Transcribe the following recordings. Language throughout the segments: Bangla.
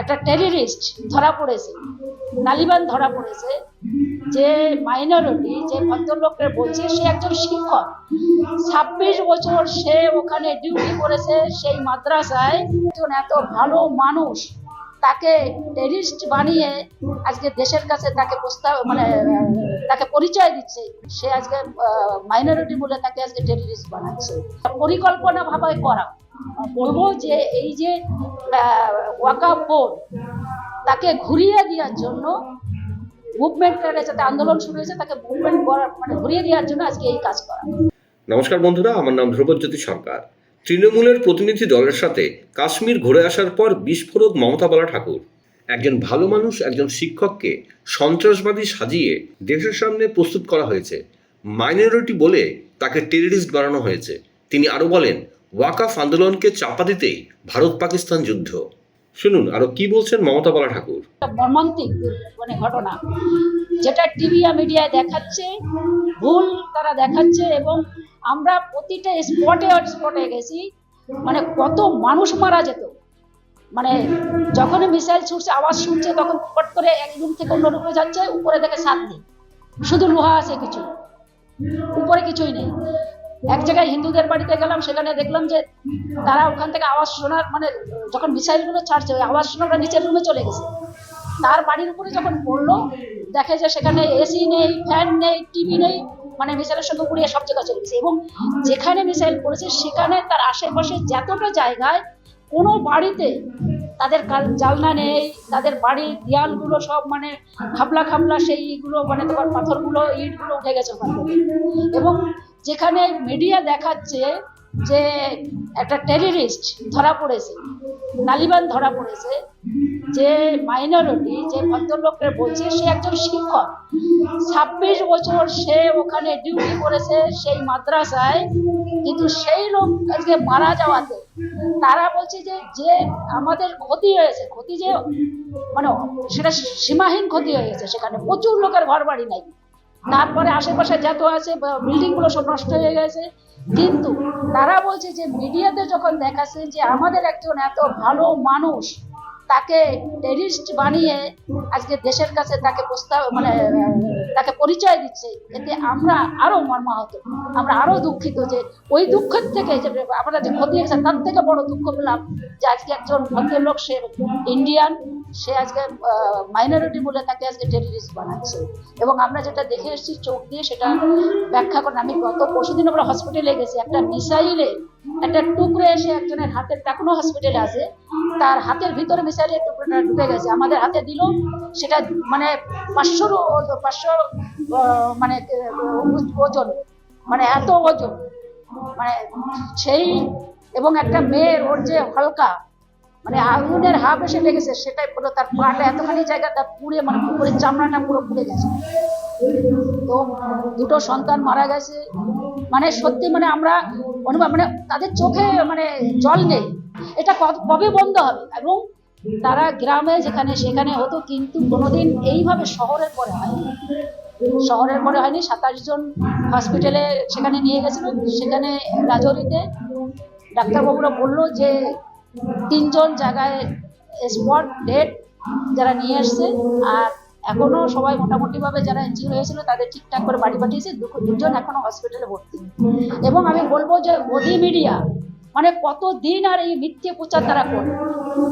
একটা টেরিস্ট ধরা পড়েছে, তালিবান ধরা পড়েছে, যে মাইনরিটি যে ভদ্রলোককে বলছে সে একজন শিক্ষক। ছাব্বিশ বছর সে ওখানে ডিউটি করেছে সেই মাদ্রাসায়। একজন এত ভালো মানুষ, তাকে টেরিস্ট বানিয়ে আজকে দেশের কাছে তাকে প্রস্তাব মানে তাকে পরিচয় দিচ্ছে। সে আজকে মাইনরিটি বলে তাকে আজকে টেরিস্ট বানাচ্ছে। পরিকল্পনা ভাবে করা। বলব যে এই যে তাকে ঘুরিয়ে দেওয়ার জন্য যাতে আন্দোলন শুরু হয়েছে, তাকে মুভমেন্ট করার মানে ঘুরিয়ে দেওয়ার জন্য আজকে এই কাজ করা। নমস্কার বন্ধুরা, আমার নাম ধ্রুবজ্যোতি সরকার। তৃণমূলের প্রতিনিধি দলের সাথে কাশ্মীর ঘুরে আসার পর বিস্ফোরক মমতা বালা ঠাকুর। একজন ভালো মানুষ, একজন শিক্ষককে সন্ত্রাসবাদী সাজিয়ে দেশের সামনে প্রস্তুত করা হয়েছে। মাইনরিটি বলে তাকে টেররিস্ট বানানো হয়েছে। তিনি আরও বলেন ওয়াকাফ আন্দোলনকে চাপা দিতেই ভারত পাকিস্তান যুদ্ধ। শুনুন আরও কি বলছেন মমতা বালা ঠাকুর মর্মান্তিক মানে ঘটনা, যেটা টিভি আর মিডিয়ায় দেখাচ্ছে, ভুল তারা দেখাচ্ছে এবং আমরা প্রতিটা স্পটে স্পটে গেছি মানে কত মানুষ মারা যেত। মানে যখনই মিসাইল ছুটছে, আওয়াজ শুনছে তখন ফট করে এক রুম থেকে অন্য রুমে যাচ্ছে, উপরে দেখে সাত নেই। শুধু লোহা আছে কিছু, উপরে কিছুই নেই। এক জায়গায় হিন্দুদের বাড়িতে গেলাম, সেখানে দেখলাম যে তারা ওখান থেকে আওয়াজ শোনার মানে যখন মিসাইলগুলো ছাড়ছে, ওই আওয়াজ শোনার ওরা নিচের রুমে চলে গেছে। তার বাড়ির উপরে যখন পড়ল, দেখে যে সেখানে এসি নেই ফ্যান নেই টিভি নেই মানে মিসাইলের সঙ্গে উড়িয়ে সব জায়গায় চলে গেছে। এবং যেখানে মিসাইল পড়েছে, সেখানে তার আশেপাশে যতটা জায়গায় কোনো বাড়িতে তাদের জানলা নেই, তাদের বাড়ির দেয়ালগুলো সব মানে খাবলা খাবলা, সেইগুলো মানে তোমার পাথরগুলো, ইটগুলো উঠে গেছে ওখান এবং যেখানে মিডিয়া দেখাচ্ছে যে একটা টেররিস্ট ধরা পড়েছে, তালিবান ধরা পড়েছে, যে মাইনরিটি যে ভদ্রলোককে বলছে সে একজন শিক্ষক। ছাব্বিশ বছর সে ওখানে ডিউটি করেছে সেই মাদ্রাসায়, কিন্তু সেই লোক আজকে মারা যাওয়াতে তারা বলছে যে যে আমাদের ক্ষতি হয়েছে, ক্ষতি যে মানে সেটা সীমাহীন ক্ষতি হয়েছে সেখানে প্রচুর লোকের ঘর বাড়ি নাই। তারপরে আশেপাশে যত আছে বিল্ডিংগুলো সব নষ্ট হয়ে গেছে। কিন্তু তারা বলছে যে মিডিয়াতে যখন দেখাচ্ছে যে, আমাদের একজন এত ভালো মানুষ, তাকে টেরিস্ট বানিয়ে আজকে দেশের কাছে তাকে প্রস্তাব মানে তাকে পরিচয় দিচ্ছে, এতে আমরা আরও মর্মাহত, আমরা আরও দুঃখিত যে, ওই দুঃখের থেকে যে, আমরা যে ক্ষতি হয়েছে, তার থেকে বড় দুঃখ পেলাম যে, আজকে একজন ভদ্রলোক, সে ইন্ডিয়ান সে আজকে মাইনরিটি বলে তাকে আজকে টেররিস্ট বানাচ্ছে। এবং আমরা যেটা দেখে এসেছি চোখ দিয়ে, সেটা ব্যাখ্যা করেন। আমি গত পরশুদিন আমরা হসপিটালে গেছি। একটা মিসাইলে, একটা টুকরো এসে একজনের হাতের এখনও হসপিটালে আছে। তার হাতের ভিতরে মিসাইলের টুকরোটা ঢুকে গেছে। আমাদের হাতে দিল, সেটা মানে পাঁচশোর পাঁচশো মানে ওজন। মানে এত ওজন। মানে সেই, এবং একটা মেয়ের ওর যে হালকা মানে আগুনের হাফ এসে লেগেছে, সেটাই পুরো তার পাটা এতখানি জায়গাটা পুড়ে মানে পুকুরের চামড়াটা পুরো পুড়ে গেছে। তো দুটো সন্তান মারা গেছে। মানে সত্যি মানে আমরা অনুভব মানে তাদের চোখে মানে জল নেই। এটা কবে বন্ধ হবে? এবং তারা গ্রামে যেখানে সেখানে হতো, কিন্তু কোনোদিন এইভাবে শহরের পরে হয়নি। শহরের পরে হয়নি, সাতাশ জন হসপিটালে সেখানে নিয়ে গেছিল। সেখানে রাজৌরিতে ডাক্তারবাবুরা বলল যে তিনজন জায়গায় স্পট ডেট যারা নিয়ে এসছে, আর এখনও সবাই মোটামুটি ভাবে যারা ইঞ্জিন হয়েছিল তাদের ঠিকঠাক করে বাড়ি পাঠিয়েছে দুজন এখনও হসপিটালে ভর্তি। এবং আমি বলব যে মোদি মিডিয়া মানে কতদিন আর এই মিথ্যে প্রচার তারা করে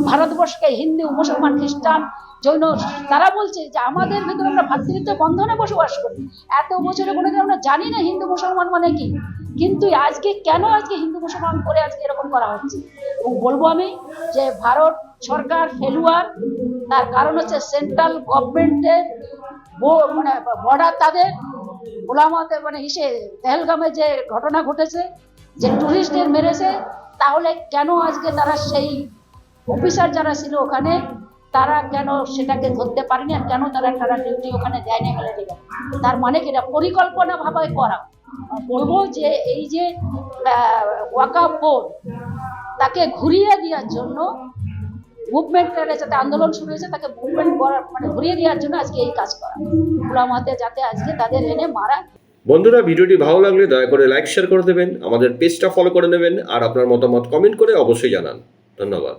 ভারতবর্ষকে হিন্দু, মুসলমান, খ্রিস্টান, জৈন, তারা বলছে যে আমাদের ভিতরে আমরা ভাতৃত্ব বন্ধনে বসবাস করি। এত বছরে কোনোদিন আমরা জানি না হিন্দু, মুসলমান মানে কি? কিন্তু আজকে কেন আজকে হিন্দু মুসলমান করে আজকে এরকম করা হচ্ছে? এবং বলব আমি যে ভারত সরকার ফেলুয়ার, তার কারণ হচ্ছে সেন্ট্রাল গভর্নমেন্টের মানে বর্ডার তাদের ওলামাতে মানে হিসে পেহেলগামে যে ঘটনা ঘটেছে, যে টুরিস্টদের মেরেছে, তাহলে কেন আজকে তারা সেই অফিসার যারা ছিল ওখানে, তারা কেন সেটাকে ধরতে পারেনি আর কেন তারা তারা ডিউটি ওখানে দেয়নি তার মানে কি এটা পরিকল্পনা ভাবে করা। বলব যে এই যে ওয়াকা বোর্ড তাকে ঘুরিয়ে দেওয়ার জন্য মুভমেন্টের যাতে আন্দোলন শুরু হয়েছে, তাকে মুভমেন্ট করার মানে ঘুরিয়ে দেওয়ার জন্য আজকে এই কাজ করা। ওলামাতে যাতে আজকে তাদের এনে মারা। বন্ধুরা, ভিডিওটি ভালো লাগলে দয়া করে লাইক শেয়ার করে দেবেন, আমাদের পেজটা ফলো করে নেবেন, আর আপনার মতামত কমেন্ট করে অবশ্যই জানান। ধন্যবাদ।